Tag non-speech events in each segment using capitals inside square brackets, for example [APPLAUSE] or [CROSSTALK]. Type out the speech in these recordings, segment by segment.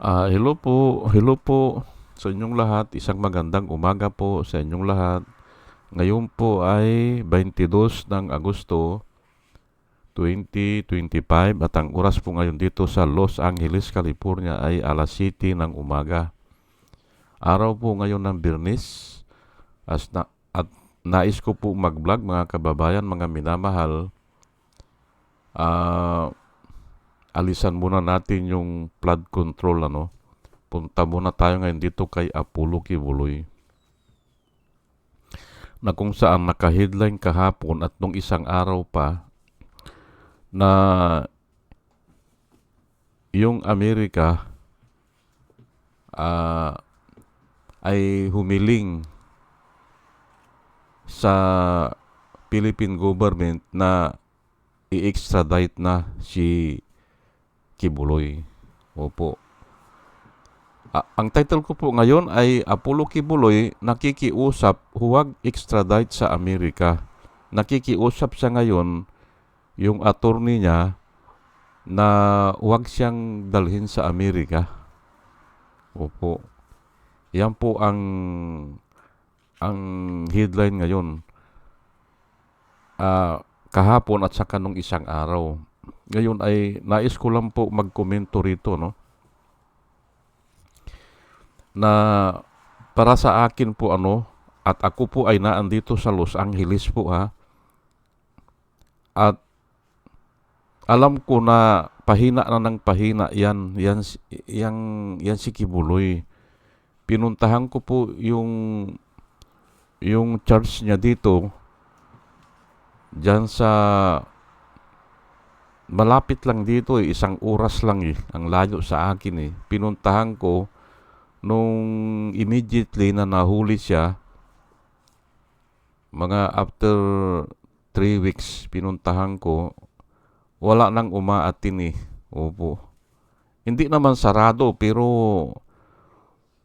Ah, hello po, hello po sa inyong lahat. Isang magandang umaga po sa inyong lahat. Ngayon po ay 22 ng Agosto 2025 at ang oras po ngayon dito sa Los Angeles, California ay alas 7 ng umaga. Araw po ngayon ng Birnis as na, at nais ko po mag-vlog mga kababayan, mga minamahal. Ah, alisan muna natin yung flood control ano. Punta muna tayo ngayon dito kay Apollo Kibuloy. Na kung saan naka-headline kahapon at nung isang araw pa na yung Amerika ah, ay humiling sa Philippine government na i-extradite na si Kibuloy. Opo. A- ang title ko po ngayon ay Apollo Kibuloy nakikiusap huwag extradite sa Amerika. Nakikiusap siya ngayon yung attorney niya na huwag siyang dalhin sa Amerika. Opo. Yan po ang ang headline ngayon. Ah, kahapon at saka nung isang araw. Ngayon ay nais ko lang po magkomento rito no. Na para sa akin po ano at ako po ay naandito sa Los Angeles po ha. At alam ko na pahina na ng pahina yan yan yang yan si Kibuloy. Pinuntahan ko po yung yung church niya dito diyan sa malapit lang dito eh, isang oras lang eh, ang layo sa akin eh. Pinuntahan ko nung immediately na nahuli siya, mga after three weeks, pinuntahan ko, wala nang umaatin eh. Opo. Hindi naman sarado, pero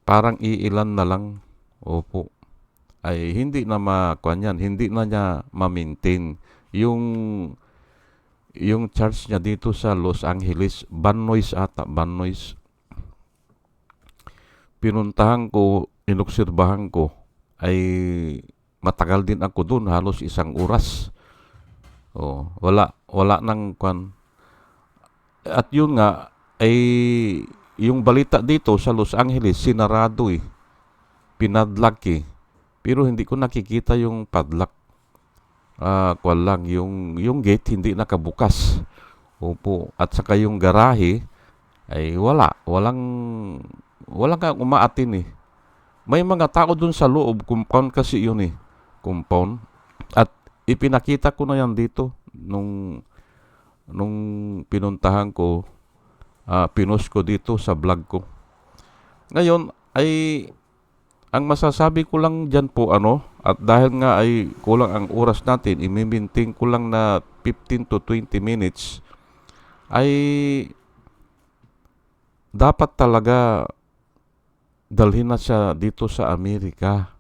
parang iilan na lang. Opo. Ay hindi na makuan yan, hindi na niya ma-maintain. Yung yung church niya dito sa Los Angeles, Banois ata, Banois. Pinuntahan ko, inobserbahan ko, ay matagal din ako doon, halos isang oras. Oh, wala, wala nang kwan. At yun nga, ay yung balita dito sa Los Angeles, sinarado eh. Pinadlock eh. Pero hindi ko nakikita yung padlock ah kwan lang yung yung gate hindi nakabukas. Opo. At saka yung garahe ay wala, walang walang kang umaatin eh. May mga tao dun sa loob, compound kasi yun eh. Compound. At ipinakita ko na yan dito nung nung pinuntahan ko, ah pinost ko dito sa vlog ko. Ngayon ay ang masasabi ko lang dyan po ano, at dahil nga ay kulang ang oras natin, imiminting ko lang na 15 to 20 minutes, ay dapat talaga dalhin na siya dito sa Amerika.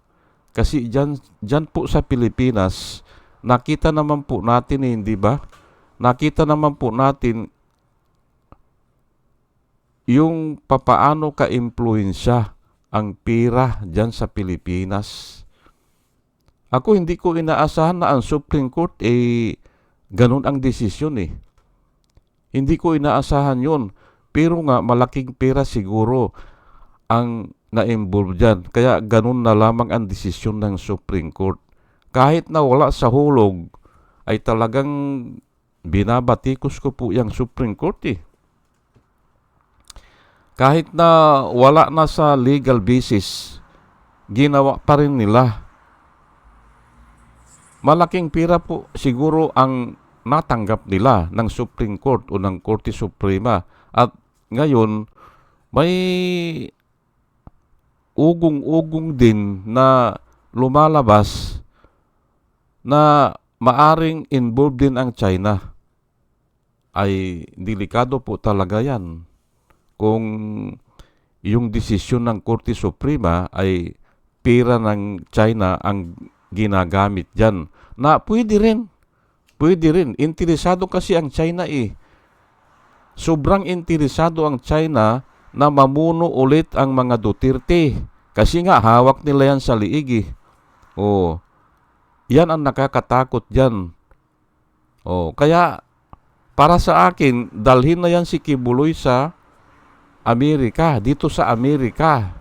Kasi dyan, dyan po sa Pilipinas, nakita naman po natin eh, hindi ba? Nakita naman po natin yung papaano ka-impluensya ang pira dyan sa Pilipinas. Ako hindi ko inaasahan na ang Supreme Court eh ganun ang desisyon eh. Hindi ko inaasahan yun. Pero nga malaking pera siguro ang na-involve dyan. Kaya ganun na lamang ang desisyon ng Supreme Court. Kahit na wala sa hulog, ay talagang binabatikos ko po yung Supreme Court eh kahit na wala na sa legal basis, ginawa pa rin nila. Malaking pira po siguro ang natanggap nila ng Supreme Court o ng Korte Suprema. At ngayon, may ugong-ugong din na lumalabas na maaring involved din ang China. Ay delikado po talaga yan kung yung desisyon ng Korte Suprema ay pera ng China ang ginagamit dyan. Na pwede rin. Pwede rin. Interesado kasi ang China eh. Sobrang interesado ang China na mamuno ulit ang mga Duterte. Kasi nga, hawak nila yan sa liig eh. Oh, yan ang nakakatakot dyan. Oh, kaya para sa akin, dalhin na yan si Kibuloy sa Amerika, dito sa Amerika.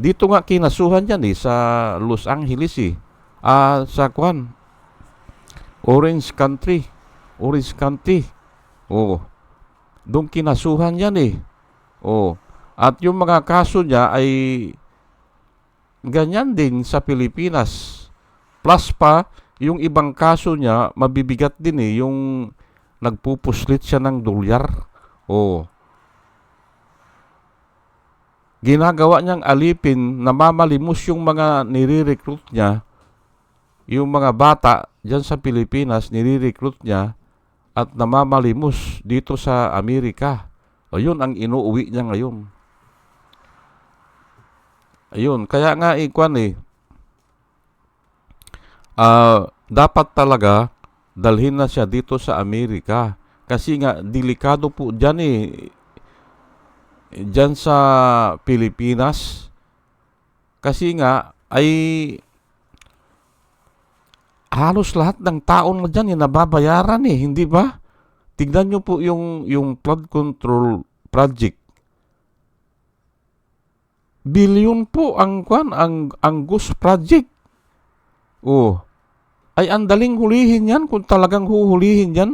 Dito nga kinasuhan yan eh, sa Los Angeles eh. Ah, sa Kwan, Orange Country. Orange County. Oh, doon kinasuhan yan eh. Oh, at yung mga kaso niya ay ganyan din sa Pilipinas. Plus pa, yung ibang kaso niya, mabibigat din eh, yung nagpupuslit siya ng dolyar. Oh. Ginagawa niyang alipin, namamalimos yung mga nire-recruit niya, yung mga bata dyan sa Pilipinas, nire-recruit niya, at namamalimos dito sa Amerika. O yun ang inuuwi niya ngayon. Ayun, kaya nga ikwan eh, ah, dapat talaga dalhin na siya dito sa Amerika. Kasi nga, delikado po dyan eh. Dyan sa Pilipinas. Kasi nga, ay halos lahat ng taon na dyan eh, nababayaran eh, hindi ba? Tignan nyo po yung, yung flood control project. Bilyon po ang kwan, ang, ang GUS project. Oh, ay ang daling hulihin yan kung talagang huhulihin yan.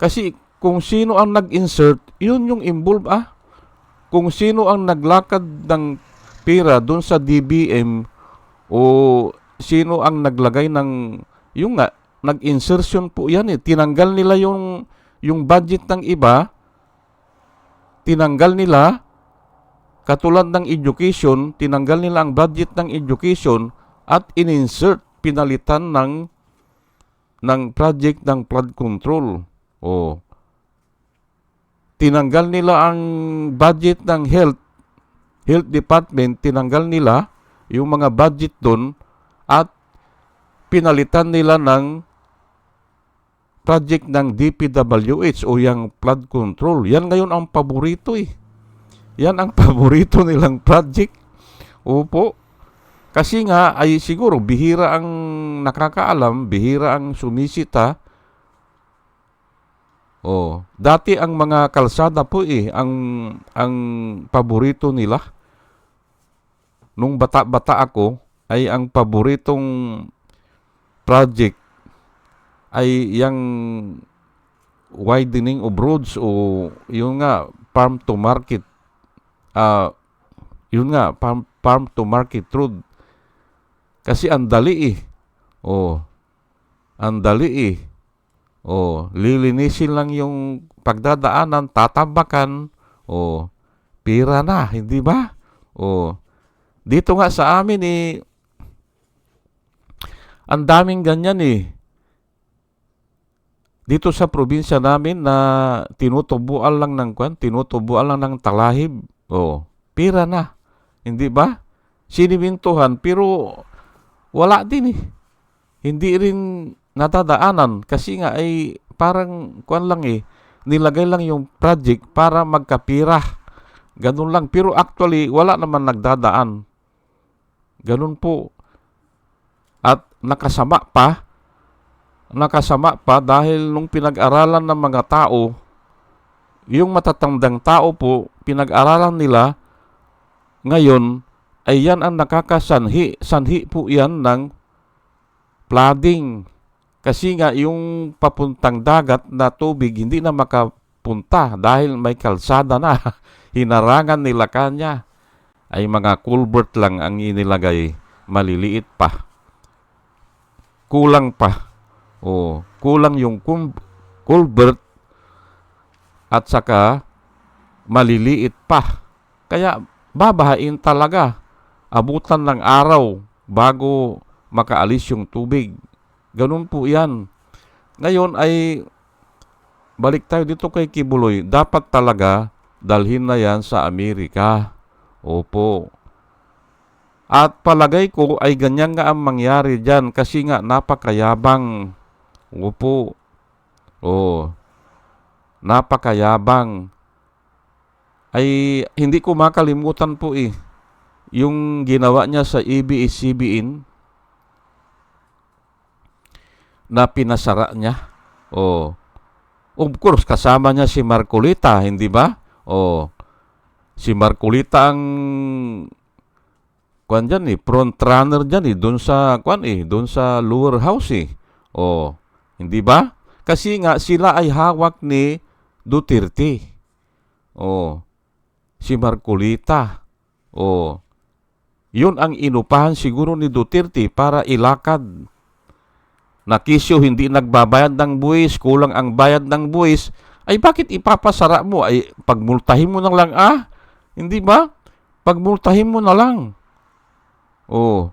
Kasi kung sino ang nag-insert, yun yung involve ah. Kung sino ang naglakad ng pera doon sa DBM o sino ang naglagay ng yung nga nag-insertion po yan eh. Tinanggal nila yung yung budget ng iba. Tinanggal nila katulad ng education, tinanggal nila ang budget ng education at in-insert pinalitan ng ng project ng flood control. Oh. Tinanggal nila ang budget ng health health department, tinanggal nila yung mga budget doon at pinalitan nila ng project ng DPWH o yung flood control. Yan ngayon ang paborito eh. Yan ang [LAUGHS] paborito nilang project. Opo. Kasi nga ay siguro bihira ang nakakaalam, bihira ang sumisita. Oh, dati ang mga kalsada po eh ang ang paborito nila. Nung bata-bata ako ay ang paboritong project ay yung widening of roads o yung nga farm to market ah yun nga farm, farm to market road kasi ang dali eh. Oh. Ang dali eh. Oh, lilinisin lang yung pagdadaanan, tatambakan. Oh, pira na, hindi ba? Oh. Dito nga sa amin eh ang daming ganyan eh. Dito sa probinsya namin na tinutubuan lang ng kwan, tinutubuan lang ng talahib. Oh, pira na. Hindi ba? Sinimintuhan pero wala din eh. Hindi rin natadaanan kasi nga ay parang kuan lang eh, nilagay lang yung project para magkapira. Ganun lang. Pero actually, wala naman nagdadaan. Ganun po. At nakasama pa, nakasama pa dahil nung pinag-aralan ng mga tao, yung matatandang tao po, pinag-aralan nila, ngayon, ay yan ang nakakasanhi. Sanhi po yan ng flooding. Kasi nga yung papuntang dagat na tubig hindi na makapunta dahil may kalsada na. [LAUGHS] Hinarangan nila kanya. Ay mga culvert lang ang inilagay. Maliliit pa. Kulang pa. O, kulang yung culvert at saka maliliit pa. Kaya babahain talaga abutan ng araw bago makaalis yung tubig. Ganun po yan. Ngayon ay balik tayo dito kay Kibuloy. Dapat talaga dalhin na yan sa Amerika. Opo. At palagay ko ay ganyan nga ang mangyari dyan kasi nga napakayabang. Opo. Oh. Napakayabang. ay hindi ko makalimutan po eh yung ginawa niya sa ABS-CBN na pinasara niya. Oh. Of course, kasama niya si Marcolita, hindi ba? Oh. Si Marcolita ang kwan dyan eh, front runner dyan eh, doon sa, kwan eh, doon sa lower house eh. Oh. Hindi ba? Kasi nga sila ay hawak ni Duterte. Oh. Si Marcolita. Oh. Yun ang inupahan siguro ni Duterte para ilakad na kisyo hindi nagbabayad ng buwis, kulang ang bayad ng buwis, ay bakit ipapasara mo? Ay pagmultahin mo na lang ah? Hindi ba? Pagmultahin mo na lang. Oh.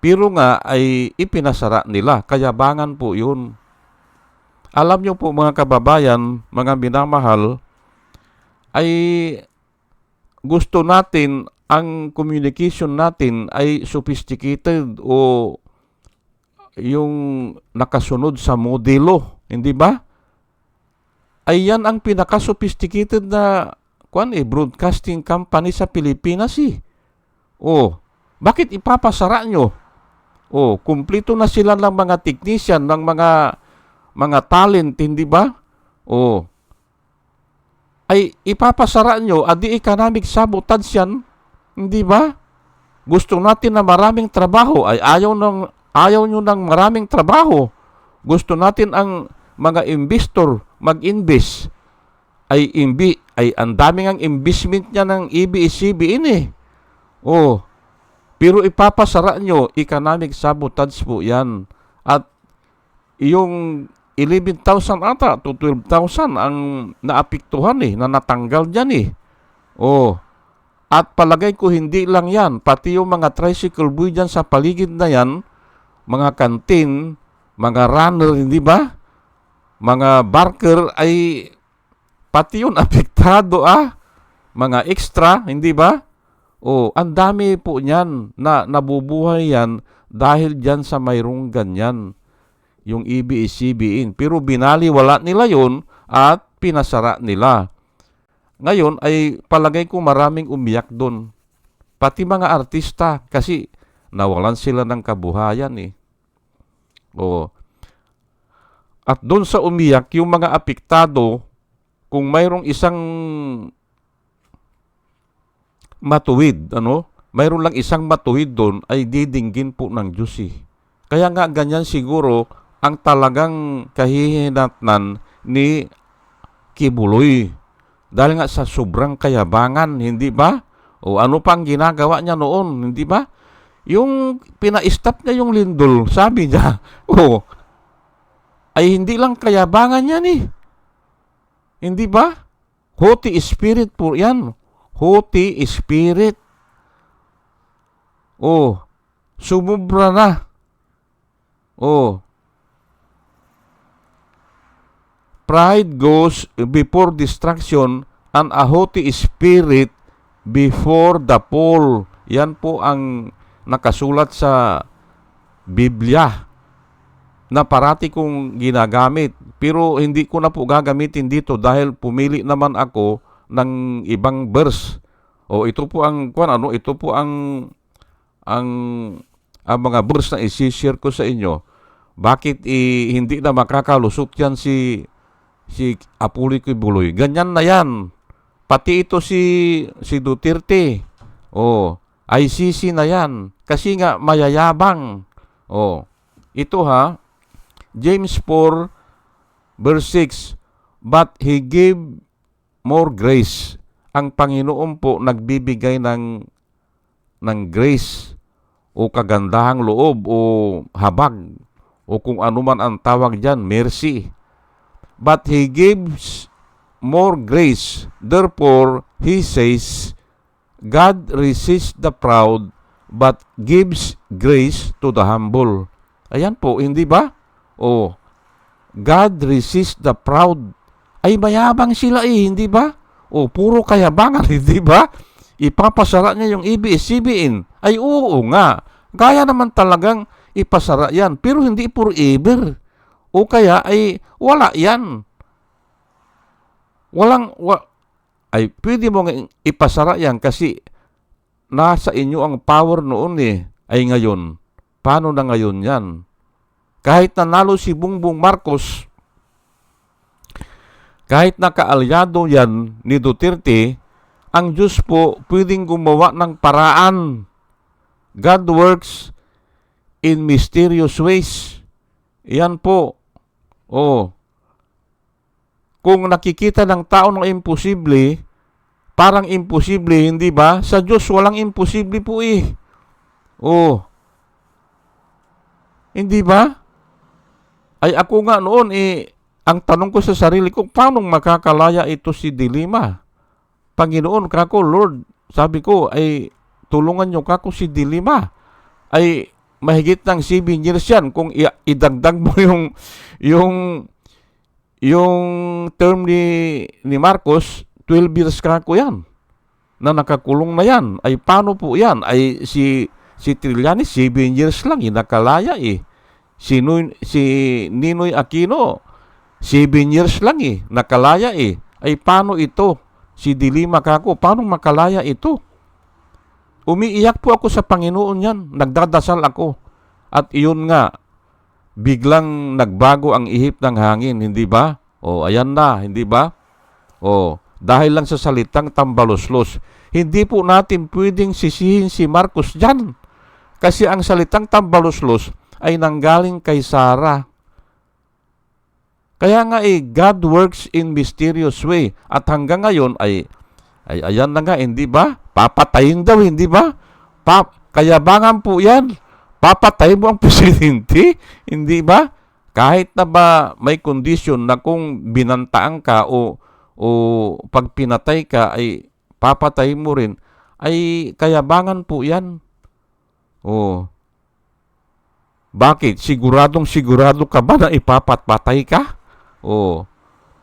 Pero nga ay ipinasara nila. Kayabangan po yun. Alam niyo po mga kababayan, mga minamahal, ay gusto natin ang communication natin ay sophisticated o yung nakasunod sa modelo, hindi ba? Ay yan ang pinaka-sophisticated na kwan eh, broadcasting company sa Pilipinas eh. Oh, bakit ipapasara nyo? Oh, kumplito na sila ng mga technician, ng mga mga talent, hindi ba? Oh, ay ipapasara nyo, adi economic sabotage yan, hindi ba? Gusto natin na maraming trabaho, ay ayaw ng Ayaw nyo ng maraming trabaho. Gusto natin ang mga investor mag-invest. Ay, imbi, ay ang daming ang investment niya ng EBS-CBN eh. Oh, pero ipapasara nyo, economic sabotage po yan. At yung 11,000 ata to 12,000 ang naapektuhan eh, na natanggal dyan eh. Oh, at palagay ko hindi lang yan, pati yung mga tricycle buoy dyan sa paligid na yan, mga kantin, mga runner, hindi ba? Mga barker ay pati yun [LAUGHS] apektado ah. Mga extra, hindi ba? O, ang dami po niyan na nabubuhay yan dahil diyan sa mayroong ganyan yung EBS-CBN. Pero binaliwala nila yon at pinasara nila. Ngayon ay palagay ko maraming umiyak doon. Pati mga artista kasi nawalan sila ng kabuhayan eh. Oo. At doon sa umiyak, yung mga apektado, kung mayroong isang matuwid, ano, mayroon lang isang matuwid doon, ay didinggin po ng Diyos eh. Kaya nga ganyan siguro ang talagang kahihinatnan ni Kibuloy. Dahil nga sa sobrang kayabangan, hindi ba? O ano pang ginagawa niya noon, hindi ba? Yung pina-stop niya yung lindol, sabi niya, [LAUGHS] oh, ay hindi lang kayabangan yan eh. Hindi ba? Holy Spirit po yan. Holy Spirit. Oh, sumubra na. Oh. Pride goes before destruction and a haughty spirit before the fall. Yan po ang nakasulat sa Biblia na parati kong ginagamit. Pero hindi ko na po gagamitin dito dahil pumili naman ako ng ibang verse. O ito po ang kuan ano, ito po ang ang ang mga verse na i-share ko sa inyo. Bakit eh, hindi na makakalusot yan si si Apulico Buloy? Ganyan na yan. Pati ito si si Duterte. Oh, ICC na yan. Kasi nga mayayabang. Oh, ito ha, James 4 verse 6, But He gave more grace. Ang Panginoon po nagbibigay ng, ng grace o kagandahang loob o habag o kung ano man ang tawag dyan, mercy. But He gives more grace. Therefore, He says, God resists the proud but gives grace to the humble. Ayan po, hindi ba? Oh, God resists the proud. Ay mayabang sila eh, hindi ba? O puro kayabangan, [LAUGHS] hindi ba? Ipapasara niya yung ABS-CBN. Ay oo nga. Kaya naman talagang ipasara yan. Pero hindi forever. O kaya ay wala yan. Walang, wa, ay pwede mo nga ipasara yan kasi nasa inyo ang power noon eh. Ay ngayon, paano na ngayon yan? Kahit nanalo si Bongbong Marcos, kahit nakaalyado yan ni Duterte, ang Diyos po pwedeng gumawa ng paraan. God works in mysterious ways. Yan po. Oh. Kung nakikita ng tao ng imposible, parang imposible, hindi ba? Sa Diyos walang imposible po eh. Oh. Hindi ba? Ay ako nga noon eh, ang tanong ko sa sarili ko, paano makakalaya ito si Dilima? Panginoon, kako, Lord, sabi ko, ay tulungan niyo kako si Dilima. Ay mahigit ng 7 years yan kung idagdag mo [LAUGHS] yung yung yung term ni ni Marcos 12 years kako yan. Na nakakulong na yan. Ay paano po yan? Ay si si Trillanes 7 years lang yung nakalaya eh. Si, Noy, si Ninoy Aquino 7 years lang eh nakalaya eh. Ay paano ito? Si Dilima kako paano makalaya ito? Umiiyak po ako sa Panginoon yan. Nagdadasal ako. At iyon nga, biglang nagbago ang ihip ng hangin, hindi ba? O, ayan na, hindi ba? O, dahil lang sa salitang tambaloslos. Hindi po natin pwedeng sisihin si Marcos dyan. Kasi ang salitang tambaloslos ay nanggaling kay Sarah. Kaya nga eh, God works in mysterious way. At hanggang ngayon ay, ay ayan na nga, hindi ba? Papatayin daw, hindi ba? Pa, kayabangan po yan. Papatayin mo ang [LAUGHS] presidente, hindi ba? Kahit na ba may kondisyon na kung binantaan ka o, o pag pinatay ka ay papatayin mo rin, ay kayabangan po yan. Oh. Bakit? Siguradong sigurado ka ba na ipapatpatay ka? Oh.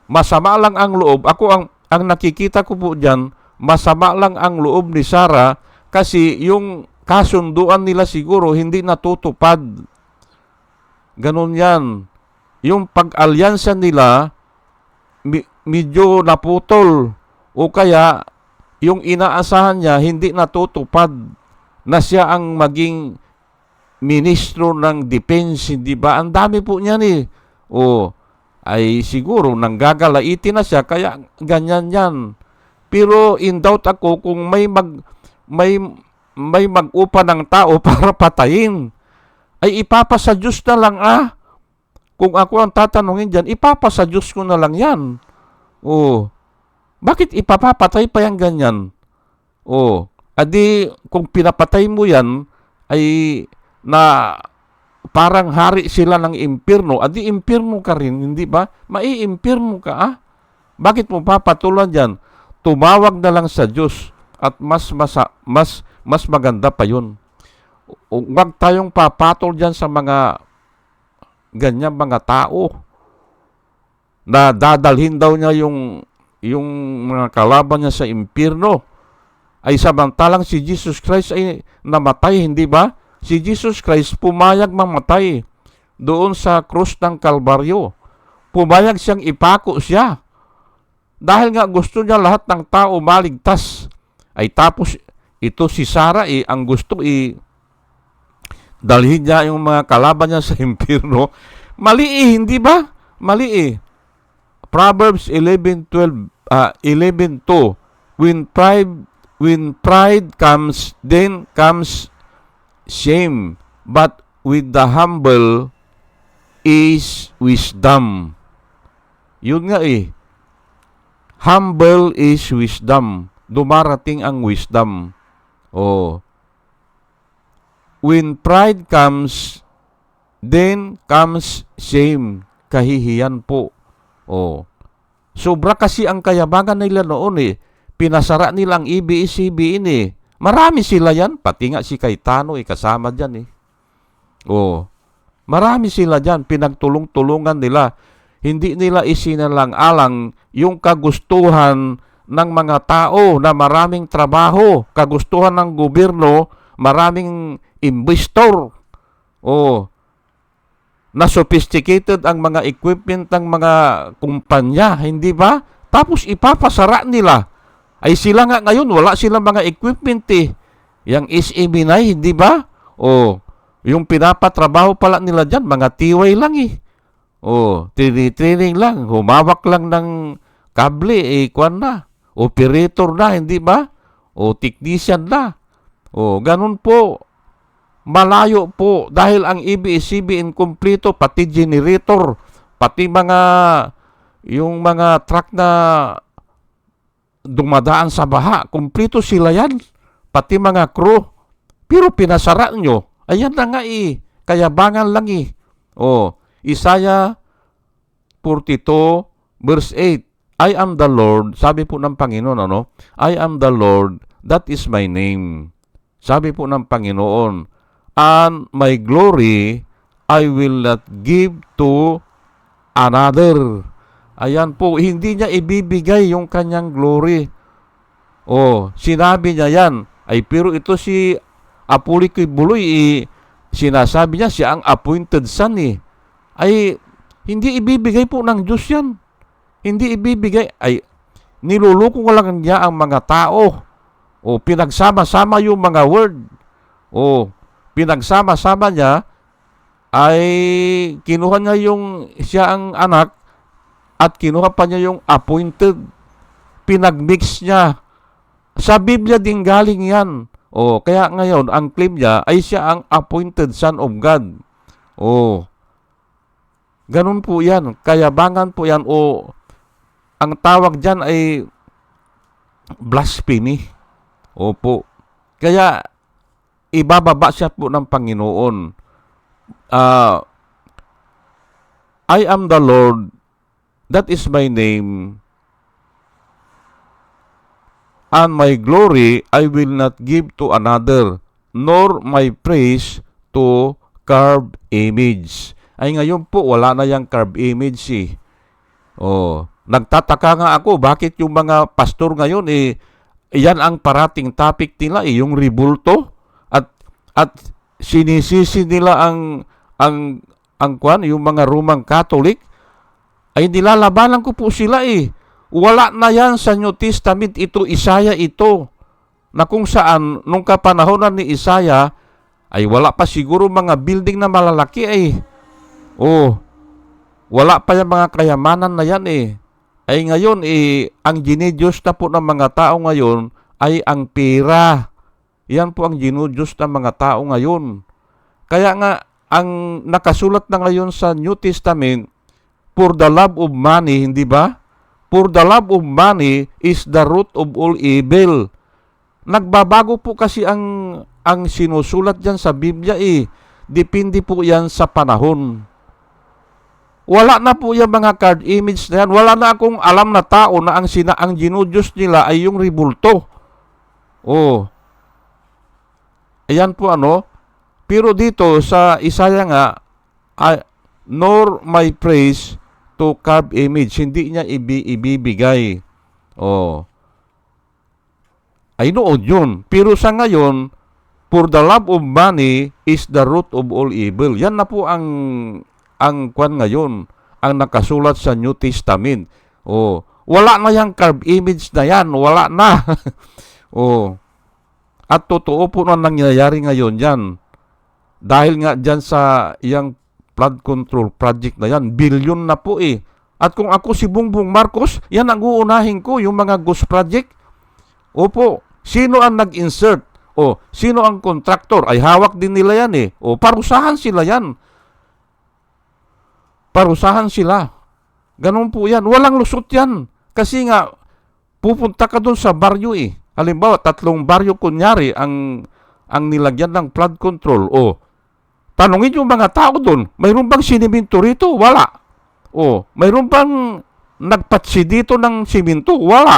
Masama lang ang loob. Ako ang ang nakikita ko po diyan, masama lang ang loob ni Sarah kasi yung kasunduan nila siguro hindi natutupad. Ganon yan. Yung pag-alyansa nila medyo naputol o kaya yung inaasahan niya hindi natutupad na siya ang maging ministro ng defense, hindi ba? Ang dami po niyan eh. O, ay siguro nanggagalaitin na siya, kaya ganyan yan. Pero in doubt ako kung may mag may may mag-upa ng tao [LAUGHS] para patayin. Ay ipapasa Diyos na lang ah. Kung ako ang tatanungin dyan, ipapasa Diyos ko na lang yan. Oh. Bakit ipapapatay pa yan ganyan? Oh. Adi, kung pinapatay mo yan, ay na parang hari sila ng impirno, adi impirno ka rin, hindi ba? Mai-impirno ka, ah? Bakit mo papatulan yan? Tumawag na lang sa Diyos at mas masa, mas mas maganda pa yun. Huwag tayong papatol dyan sa mga ganyan mga tao na dadalhin daw niya yung yung mga kalaban niya sa impirno ay samantalang si Jesus Christ ay namatay, hindi ba? Si Jesus Christ pumayag mamatay doon sa krus ng Kalbaryo. Pumayag siyang ipako siya. Dahil nga gusto niya lahat ng tao maligtas. Ay tapos ito si Sarah eh, ang gusto i dalhin niya yung mga kalaban niya sa [LAUGHS] impyerno. Mali eh, hindi ba? Mali eh. Proverbs 11:12 uh, 11:2 When pride when pride comes then comes shame but with the humble is wisdom. Yun nga eh. Humble is wisdom. Dumarating ang wisdom. Oh. When pride comes, then comes shame. Kahihiyan po. Oh. Sobra kasi ang kayabangan nila noon eh. Pinasara nila ang ABS-CBN eh. Marami sila yan. Pati nga si Cayetano eh, kasama dyan eh. Oh. Marami sila dyan. Pinagtulong-tulungan nila. Hindi nila isinalang-alang yung kagustuhan ng mga tao na maraming trabaho. Kagustuhan ng gobyerno, maraming investor. Oh. Na sophisticated ang mga equipment ng mga kumpanya, hindi ba? Tapos ipapasara nila. Ay sila nga ngayon, wala silang mga equipment eh. Yang SME na, hindi ba? O, yung pinapatrabaho pala nila dyan, mga tiway lang eh. O, training lang, humawak lang ng kable, eh, kwan na. Operator na, hindi ba? O, technician na. O, ganun po. Malayo po dahil ang ABS-CBN kompleto, pati generator, pati mga yung mga truck na dumadaan sa baha, kompleto sila yan. Pati mga crew. Pero pinasara nyo. Ayan na nga eh. Kayabangan lang eh. O, Isaiah 42 verse 8. I am the Lord. Sabi po ng Panginoon, ano? I am the Lord. That is my name. Sabi po ng Panginoon, and my glory I will not give to another. Ayan po, hindi niya ibibigay yung kanyang glory. Oh, sinabi niya yan. Ay, pero ito si Apulikoy Buloy, eh, sinasabi niya siya ang appointed son eh. Ay, hindi ibibigay po ng Diyos yan. Hindi ibibigay. Ay, niluluko ko lang niya ang mga tao. O, pinagsama-sama yung mga word. O, pinagsama-sama niya, ay kinuha niya yung siya ang anak at kinuha pa niya yung appointed. Pinagmix niya. Sa Biblia din galing yan. O, kaya ngayon, ang claim niya ay siya ang appointed son of God. O, ganun po yan. Kayabangan po yan. O, ang tawag dyan ay blasphemy. Opo. Kaya, ibababa siya po ng Panginoon. Ah, I am the Lord, that is my name, and my glory I will not give to another, nor my praise to carved image. Ay ngayon po, wala na yung carved image eh. Oh, nagtataka nga ako, bakit yung mga pastor ngayon eh, yan ang parating topic nila eh, yung ribulto at at sinisisi nila ang ang ang kwan, yung mga Roman Catholic ay nilalabanan ko po sila eh. Wala na yan sa New Testament ito, Isaya ito. Na kung saan, nung kapanahonan ni Isaya, ay wala pa siguro mga building na malalaki eh. Oh, wala pa yung mga kayamanan na yan eh. Ay ngayon eh, ang ginidiyos na po ng mga tao ngayon ay ang pera. Yan po ang ginudiyos ng mga tao ngayon. Kaya nga, ang nakasulat na ngayon sa New Testament, for the love of money, hindi ba? For the love of money is the root of all evil. Nagbabago po kasi ang ang sinusulat diyan sa Biblia eh. Depende po yan sa panahon. Wala na po yung mga card image na yan. Wala na akong alam na tao na ang sina ang ginudyos nila ay yung ribulto. Oh. Ayan po ano. Pero dito sa Isaya nga, I, nor my praise to carved image. Hindi niya ibi, ibibigay. Oh. Ay noon yun. Pero sa ngayon, for the love of money is the root of all evil. Yan na po ang ang kwan ngayon, ang nakasulat sa New Testament. Oh, wala na yang carved image na yan, wala na. [LAUGHS] oh. At totoo po na nangyayari ngayon yan. Dahil nga dyan sa iyang flood control project na yan, billion na po eh. At kung ako si Bongbong Marcos, yan ang uunahin ko, yung mga ghost project. Opo, sino ang nag-insert? O, sino ang contractor? Ay hawak din nila yan eh. O, parusahan sila yan. Parusahan sila. Ganun po yan. Walang lusot yan. Kasi nga, pupunta ka doon sa baryo eh. Halimbawa, tatlong baryo kunyari ang ang nilagyan ng flood control. O, tanungin yung mga tao doon, mayroon bang siniminto rito? Wala. O, mayroon bang nagpatsi dito ng siminto? Wala.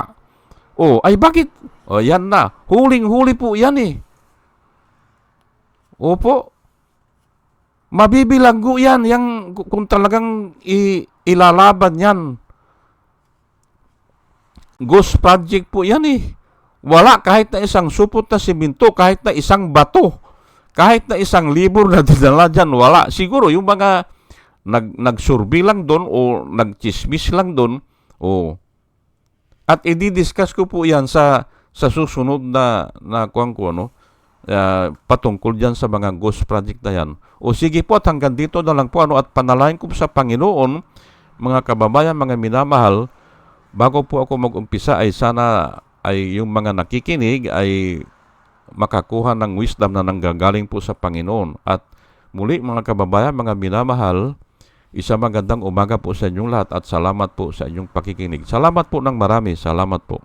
O, ay bakit? O, yan na. Huling-huli po yan eh. Opo. Mabibilanggo yan, yang, kung talagang i, ilalaban yan. Ghost project po yan eh. Wala kahit na isang supot na siminto, kahit na isang bato, kahit na isang libur na [LAUGHS] dinala dyan, wala. Siguro yung mga nag, nagsurbi lang doon o nagchismis lang doon, o At i-discuss ko po yan sa sa susunod na na kuwan ko no ah, patungkol diyan sa mga ghost project na yan. O sige po at hanggang dito na lang po ano at panalangin ko sa Panginoon mga kababayan, mga minamahal, bago po ako mag-umpisa ay sana ay yung mga nakikinig ay makakuha ng wisdom na nanggagaling po sa Panginoon. At muli mga kababayan, mga minamahal, isa magandang umaga po sa inyong lahat at salamat po sa inyong pakikinig. Salamat po ng marami. Salamat po.